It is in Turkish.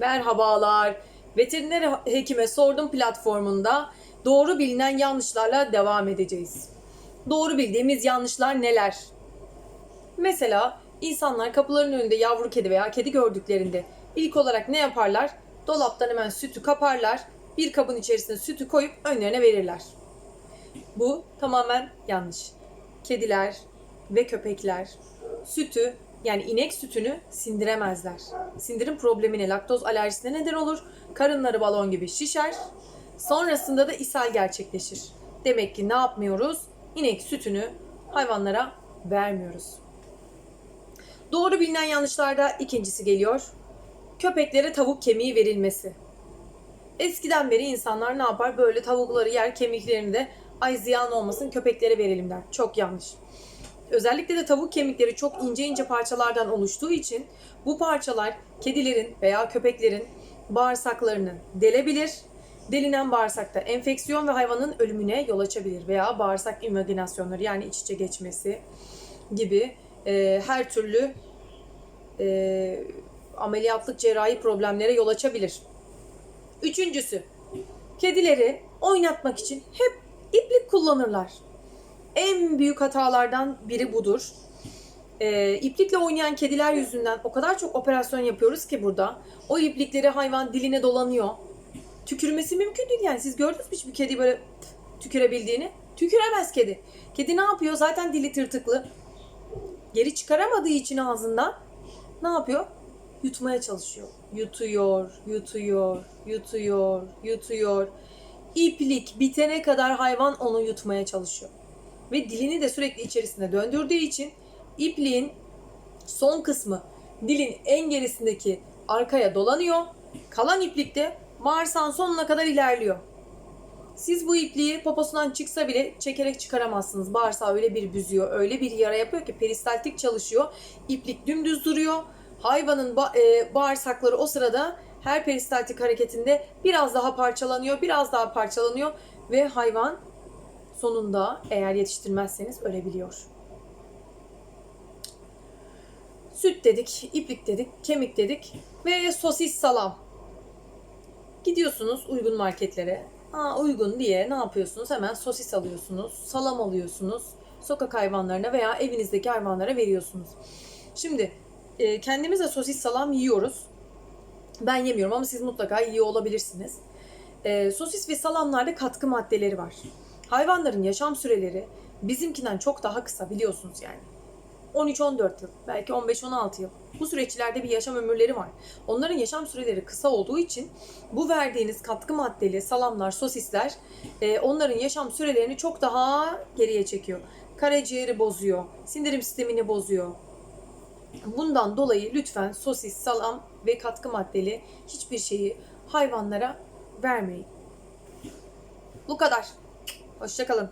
Merhabalar. Veteriner hekime sordum platformunda doğru bilinen yanlışlarla devam edeceğiz. Doğru bildiğimiz yanlışlar neler? Mesela insanlar kapıların önünde yavru kedi veya kedi gördüklerinde ilk olarak ne yaparlar? Dolaptan hemen sütü kaparlar, bir kabın içerisine sütü koyup önlerine verirler. Bu tamamen yanlış. Kediler ve köpekler sütü yani inek sütünü sindiremezler. Sindirim problemine, laktoz alerjisine neden olur. Karınları balon gibi şişer. Sonrasında da ishal gerçekleşir. Demek ki ne yapmıyoruz? İnek sütünü hayvanlara vermiyoruz. Doğru bilinen yanlışlarda ikincisi geliyor. Köpeklere tavuk kemiği verilmesi. Eskiden beri insanlar ne yapar? Böyle tavukları yer, kemiklerini de ay ziyan olmasın köpeklere verelim der. Çok yanlış. Özellikle de tavuk kemikleri çok ince ince parçalardan oluştuğu için bu parçalar kedilerin veya köpeklerin bağırsaklarını delebilir. Delinen bağırsakta enfeksiyon ve hayvanın ölümüne yol açabilir veya bağırsak invaginasyonları yani iç içe geçmesi gibi e, her türlü e, ameliyatlık cerrahi problemlere yol açabilir. Üçüncüsü, kedileri oynatmak için hep iplik kullanırlar. En büyük hatalardan biri budur. Ee, iplikle oynayan kediler yüzünden o kadar çok operasyon yapıyoruz ki burada. O iplikleri hayvan diline dolanıyor. Tükürmesi mümkün değil yani. Siz gördünüz mü hiç bir kedi böyle tükürebildiğini? Tüküremez kedi. Kedi ne yapıyor? Zaten dili tırtıklı. Geri çıkaramadığı için ağzından ne yapıyor? Yutmaya çalışıyor. Yutuyor, yutuyor, yutuyor, yutuyor. İplik bitene kadar hayvan onu yutmaya çalışıyor. Ve dilini de sürekli içerisinde döndürdüğü için ipliğin son kısmı dilin en gerisindeki arkaya dolanıyor. Kalan iplik de bağırsağın sonuna kadar ilerliyor. Siz bu ipliği poposundan çıksa bile çekerek çıkaramazsınız. Bağırsağı öyle bir büzüyor, öyle bir yara yapıyor ki peristaltik çalışıyor. İplik dümdüz duruyor. Hayvanın ba- e, bağırsakları o sırada her peristaltik hareketinde biraz daha parçalanıyor, biraz daha parçalanıyor ve hayvan sonunda eğer yetiştirmezseniz ölebiliyor. Süt dedik, iplik dedik, kemik dedik ve sosis salam. Gidiyorsunuz uygun marketlere. Aa, uygun diye ne yapıyorsunuz? Hemen sosis alıyorsunuz, salam alıyorsunuz. Sokak hayvanlarına veya evinizdeki hayvanlara veriyorsunuz. Şimdi e, kendimiz de sosis salam yiyoruz. Ben yemiyorum ama siz mutlaka yiyor olabilirsiniz. E, sosis ve salamlarda katkı maddeleri var. Hayvanların yaşam süreleri bizimkinden çok daha kısa biliyorsunuz yani. 13-14 yıl, belki 15-16 yıl. Bu süreçlerde bir yaşam ömürleri var. Onların yaşam süreleri kısa olduğu için bu verdiğiniz katkı maddeli salamlar, sosisler e, onların yaşam sürelerini çok daha geriye çekiyor. Karaciğeri bozuyor, sindirim sistemini bozuyor. Bundan dolayı lütfen sosis, salam ve katkı maddeli hiçbir şeyi hayvanlara vermeyin. Bu kadar. Hoşçakalın.